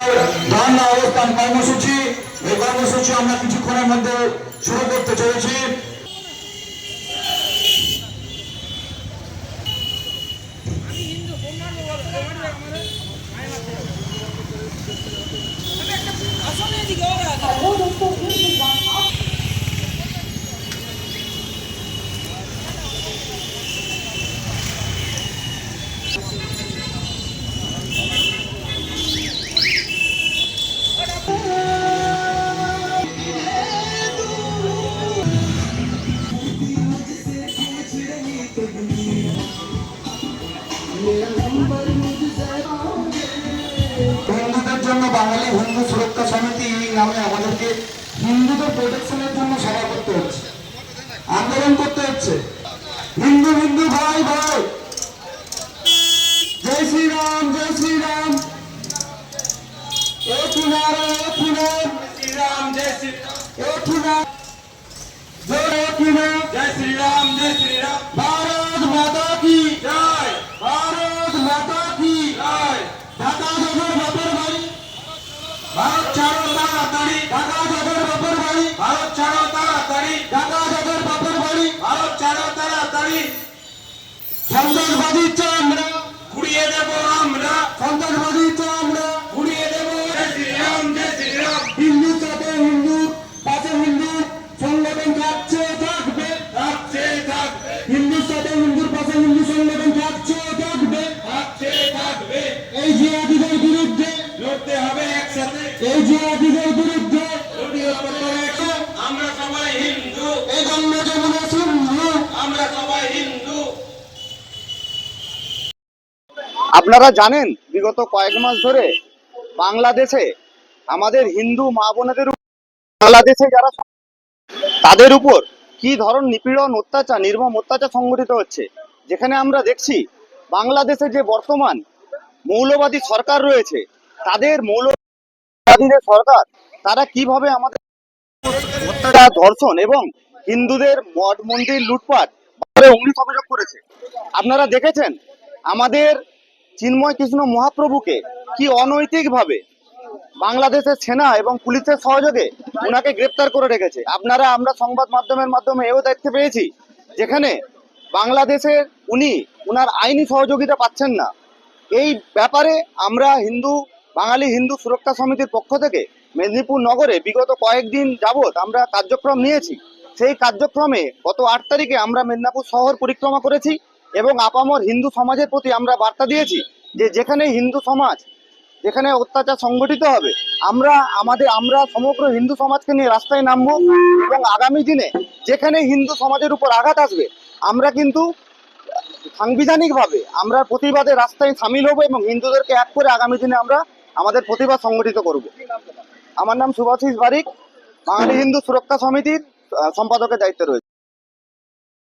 ধর্ণা অবস্থান কর্মসূচি এই কর্মসূচি আমরা কিছুক্ষণের মধ্যে শুরু করতে চলেছি। হিন্দুদের জন্য বাঙালি হিন্দু সুরক্ষা সমিতি নামে আমাদেরকে হিন্দুদের প্রোটেকশনের জন্য সভা করতে হচ্ছে। আন্দোলন করতে হচ্ছে। হিন্দু হিন্দু ভাই ভাই। জয় শ্রীরাম জয় শ্রীরাম। জয় শ্রীরাম জয় শ্রীরাম জয় শ্রীরাম। ভারত মাতা কি ভারত ছাড়ো, তাড়াতাড়ি, ঢাকা বাপের বাড়ি। ভারত ছাড়ো, তাড়াতাড়ি, ঢাকা বাপের বাড়ি। ভারত ছাড়ো, তাড়াতাড়ি। সন্ত্রাসবাদী চামড়া ঘুরিয়ে দেব আমরা। সন্ত্রাসবাদী আপনারা জানেন, বিগত কয়েক মাস ধরে বাংলাদেশে আমাদের হিন্দু মা বোনেদের বাংলাদেশে যারা তাদের উপর কি ধরন নিপীড়ন অত্যাচার, নির্মম অত্যাচার সংঘটিত হচ্ছে। যেখানে আমরা দেখছি, বাংলাদেশে যে বর্তমান মৌলবাদী সরকার রয়েছে, তাদের মৌলবাদীদের সরকার, তারা কীভাবে আমাদের অত্যাচার, ধর্ষণ এবং হিন্দুদের মঠ মন্দির লুটপাট অভিযোগ করেছে। আপনারা দেখেছেন, আমাদের চিন্ময় কৃষ্ণ মহাপ্রভুকে কি অনৈতিকভাবে বাংলাদেশের সেনা এবং পুলিশের সহযোগে ওনাকে গ্রেপ্তার করে রেখেছে? আপনারা, আমরা সংবাদ মাধ্যমের মাধ্যমে এও দেখতে পেয়েছি, যেখানে বাংলাদেশের উনি ওনার আইনি সহযোগিতা পাচ্ছেন না। এই ব্যাপারে আমরা হিন্দু, বাঙালি হিন্দু সুরক্ষা সমিতির পক্ষ থেকে মেদিনীপুর নগরে বিগত কয়েকদিন যাবৎ আমরা কার্যক্রম নিয়েছি। সেই কার্যক্রমে গত আট তারিখে আমরা মেদিনীপুর শহর পরিক্রমা করেছি। এবং আপামর হিন্দু সমাজের প্রতি আমরা বার্তা দিয়েছি যে যেখানে হিন্দু সমাজ, যেখানে অত্যাচার সংগঠিত হবে, আমরা আমাদের, আমরা সমগ্র হিন্দু সমাজকে নিয়ে রাস্তায় নামবো এবং আগামী দিনে যেখানে হিন্দু সমাজের উপর আঘাত আসবে, আমরা কিন্তু সাংবিধানিকভাবে আমরা প্রতিবাদে রাস্তায় সামিল হব এবং হিন্দুদেরকে এক করে আগামী দিনে আমরা আমাদের প্রতিবাদ সংগঠিত করব। আমার নাম সুভাষিস বারিক, বাঙালি হিন্দু সুরক্ষা সমিতির সম্পাদকের দায়িত্বে রয়েছে।